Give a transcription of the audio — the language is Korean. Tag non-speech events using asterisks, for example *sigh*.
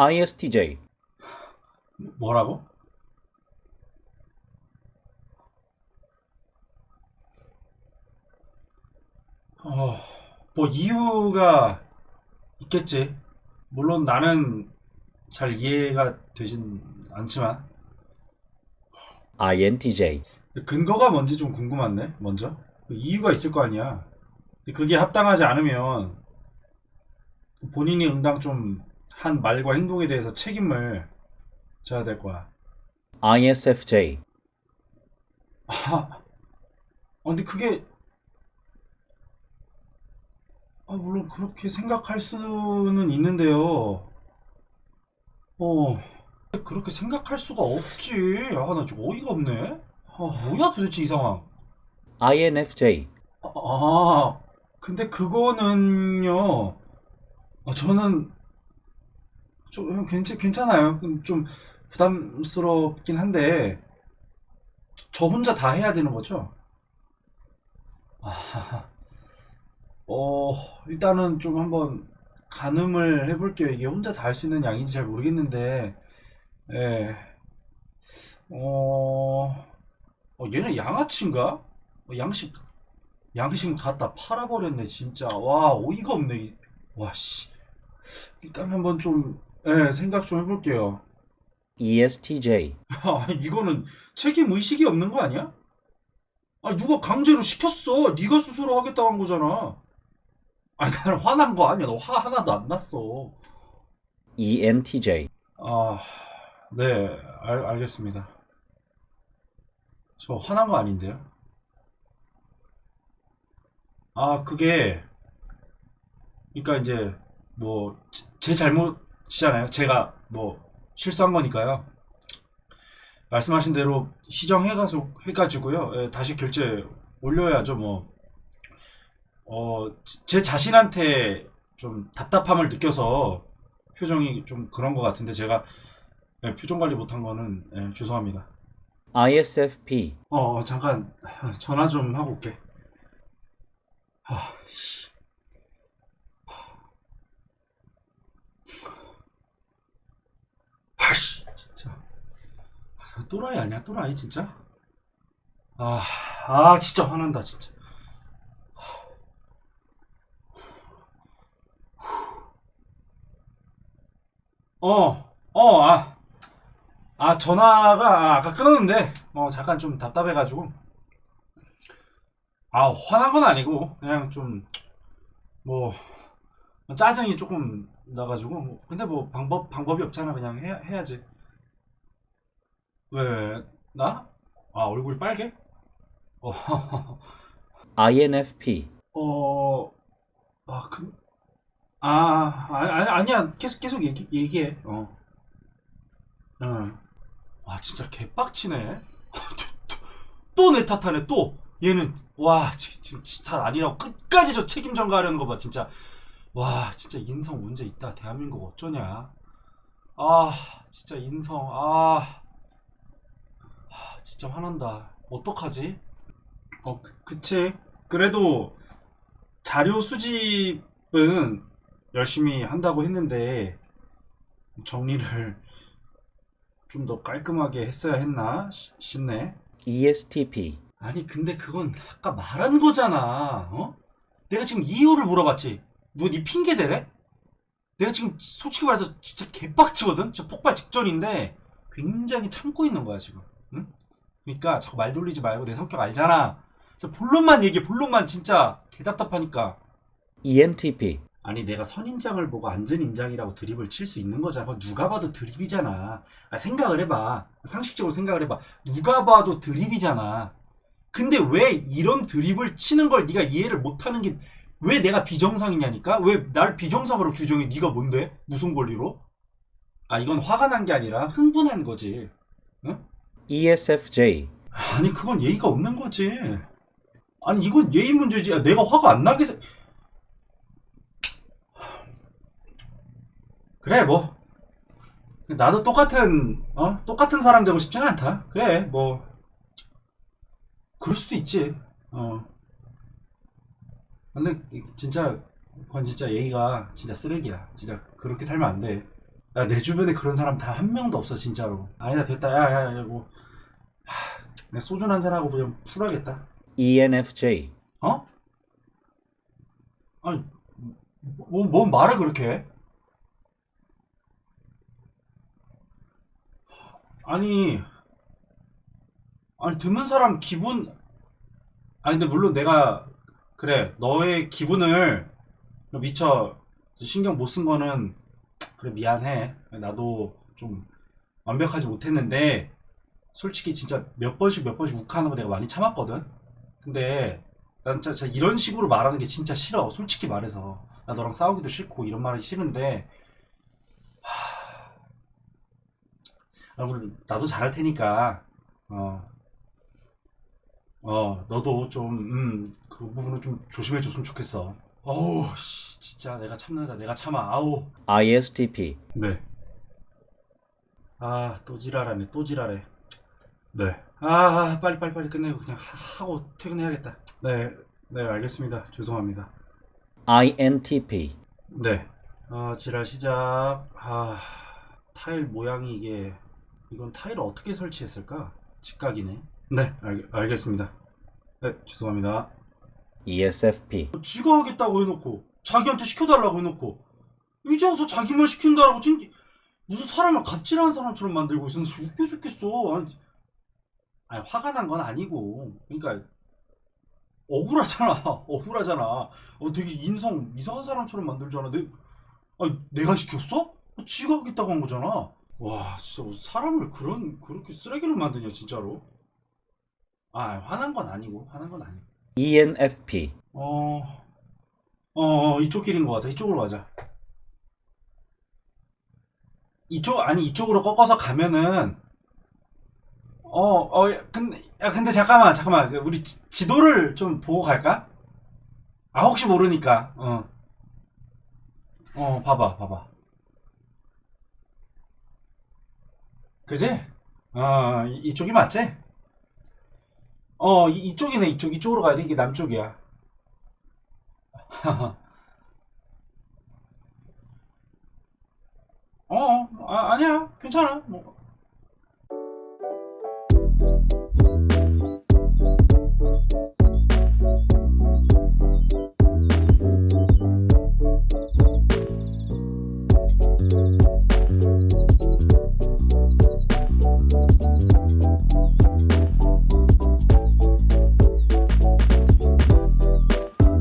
ISTJ, 뭐라고? 어, 뭐 이유가 있겠지. 물론 나는 잘 이해가 되진 않지만 INTJ, 근거가 뭔지 좀 궁금한데. 먼저 이유가 있을 거 아니야. 그게 합당하지 않으면 본인이 응당 좀 한 말과 행동에 대해서 책임을 져야 될 거야. ISFJ, 아, 아, 근데 그게 아, 물론 그렇게 생각할 수는 있는데요. 어, 그렇게 생각할 수가 없지. 아, 나 지금 어이가 없네. 아, 뭐야 도대체 이 상황. INFJ, 아, 근데 그거는요. 아, 저는 좀 괜찮, 괜찮아요. 좀 부담스럽긴 한데 저 혼자 다 해야 되는 거죠? 아, 어, 일단은 좀 한번 가늠을 해볼게요. 이게 혼자 다 할 수 있는 양인지 잘 모르겠는데, 예, 어, 어, 얘는 양아치인가? 어, 양심, 양심 갖다 팔아버렸네, 진짜. 와, 어이가 없네. 이- 와, 씨. 일단 한번 좀, 예, 생각 좀 해볼게요. ESTJ, 아, 이거는 책임 의식이 없는 거 아니야? 아, 누가 강제로 시켰어. 네가 스스로 하겠다고 한 거잖아. 아, 나는 화난 거 아니야. 너 화 하나도 안 났어. ENTJ, 아, 네, 알, 알겠습니다. 저 화난 거 아닌데요? 아, 그게, 그러니까 이제, 뭐, 제- 제 잘못 이잖아요. 제가 뭐, 실수한 거니까요. 말씀하신 대로 시정해가지고, 해가지고요. 예, 다시 결제 올려야죠, 뭐. 어, 제 자신한테 좀 답답함을 느껴서 표정이 좀 그런 것 같은데 제가 예, 표정 관리 못한 거는 예, 죄송합니다. ISFP, 어, 어, 잠깐 전화 좀 하고 올게. 아, 씨. 아씨, 진짜. 아, 저 또라이 아니야, 또라이 진짜? 아, 아, 진짜 화난다, 진짜. 어, 어, 아. 아, 전화가 아, 아까 끊었는데, 어, 잠깐 좀 답답해가지고. 아, 화난 건 아니고, 그냥 좀, 뭐, 짜증이 조금 나가지고, 뭐, 근데 뭐, 방법, 방법이 없잖아. 그냥 해야, 해야지. 왜, 나? 아, 얼굴이 빨개? 어, INFP, 어, 아, 그, 아, 아니, 아니, 아니야. 계속, 계속 얘기, 얘기해. 어. 응. 와, 진짜 개빡치네. *laughs* 또 내 탓하네, 또. 얘는, 와, 지- 지금 지탓 아니라고 끝까지 저 책임 전가하려는 거 봐, 진짜. 와, 진짜 인성 문제 있다. 대한민국 어쩌냐. 아, 진짜 인성, 아. 아, 진짜 화난다. 어떡하지? 어, 그, 그치. 그래도 자료 수집은 열심히 한다고 했는데, 정리를 *laughs* 좀 더 깔끔하게 했어야 했나 시- 싶네. ESTP, 아니 근데 그건 아까 말한 거잖아. 어? 내가 지금 이유를 물어봤지. 너 네 핑계 대래? 내가 지금 솔직히 말해서 진짜 개빡치거든. 저 폭발 직전인데 굉장히 참고 있는 거야 지금. 응? 그러니까 자꾸 말 돌리지 말고 내 성격 알잖아. 저 본론만 얘기해. 본론만 진짜 개답답하니까. ENTP, 아니 내가 선인장을 보고 안전인장이라고 드립을 칠 수 있는 거잖아. 그거 누가 봐도 드립이잖아. 아, 생각을 해봐. 상식적으로 생각을 해봐. 누가 봐도 드립이잖아. 근데 왜 이런 드립을 치는 걸 네가 이해를 못하는 게 왜 내가 비정상이냐니까? 왜 날 비정상으로 규정해? 네가 뭔데? 무슨 권리로? 아 이건 화가 난 게 아니라 흥분한 거지. ESFJ, 아니 그건 예의가 없는 거지. 아니 이건 예의 문제지. 야, 내가 화가 안 나게 세... 그래 뭐 나도 똑같은 어 똑같은 사람 되고 싶지는 않다. 그래 뭐 그럴 수도 있지. 어 근데 진짜 그건 진짜 예의가 진짜 쓰레기야. 진짜 그렇게 살면 안 돼. 야, 내 주변에 그런 사람 다 한 명도 없어 진짜로. 아니다 됐다. 야야야 뭐. 하, 소주 한잔 하고 그냥 풀어야겠다. ENFJ, 어? 아니 뭐, 뭔 말을 그렇게 해? 아니 아니 듣는 사람 기분 아니 근데 물론 내가 그래 너의 기분을 미처 신경 못 쓴 거는 그래 미안해. 나도 좀 완벽하지 못했는데 솔직히 진짜 몇 번씩 몇 번씩 욱하는 거 내가 많이 참았거든. 근데 난 진짜 이런 식으로 말하는 게 진짜 싫어. 솔직히 말해서. 나 너랑 싸우기도 싫고 이런 말하기 싫은데. 하... 아, 나도 잘할 테니까. 어, 어 너도 좀 음, 그 부분은 좀 조심해 줬으면 좋겠어. 어우 씨, 진짜 내가 참는다 내가 참아 아우 ISTP, 네. 아, 또 지랄하네, 또 지랄해. 네. 아, 빨리, 빨리, 빨리 끝내고 그냥 하- 하고 퇴근해야겠다. 네, 네, 알겠습니다. 죄송합니다. INTP, 네. 아, 지랄 시작. 아, 타일 모양이 이게, 이건 타일을 어떻게 설치했을까? 직각이네. 네, 알, 알겠습니다. 네, 죄송합니다. ESFP, 지가 하겠다고 해놓고 자기한테 시켜달라고 해놓고. 이제 와서 자기만 시킨다라고 진 무슨 사람을 갑질하는 사람처럼 만들고 있어서 웃겨 죽겠어. 아니, 아니 화가 난 건 아니고. 그러니까 억울하잖아. *laughs* 억울하잖아. 어, 되게 인성 이상한 사람처럼 만들잖아. 내, 아니, 내가 시켰어? 지가 하겠다고 한 거잖아. 와 진짜 사람을 그런 그렇게 쓰레기로 만드냐 진짜로. 아 화난 건 아니고 화난 건 아니고. ENFP, 어, 이쪽 길인 것 같아. 이쪽으로 가자. 이쪽, 아니, 이쪽으로 꺾어서 가면은, 어, 어, 야, 근데, 야, 근데 잠깐만, 잠깐만. 우리 지, 지도를 좀 보고 갈까? 아, 혹시 모르니까, 어. 어, 봐봐, 봐봐. 그지? 어, 이- 이쪽이 맞지? 어, 이, 이쪽이네, 이쪽. 이쪽으로 가야 돼. 이게 남쪽이야. *laughs* 어, 아, 아니야. 괜찮아. 뭐,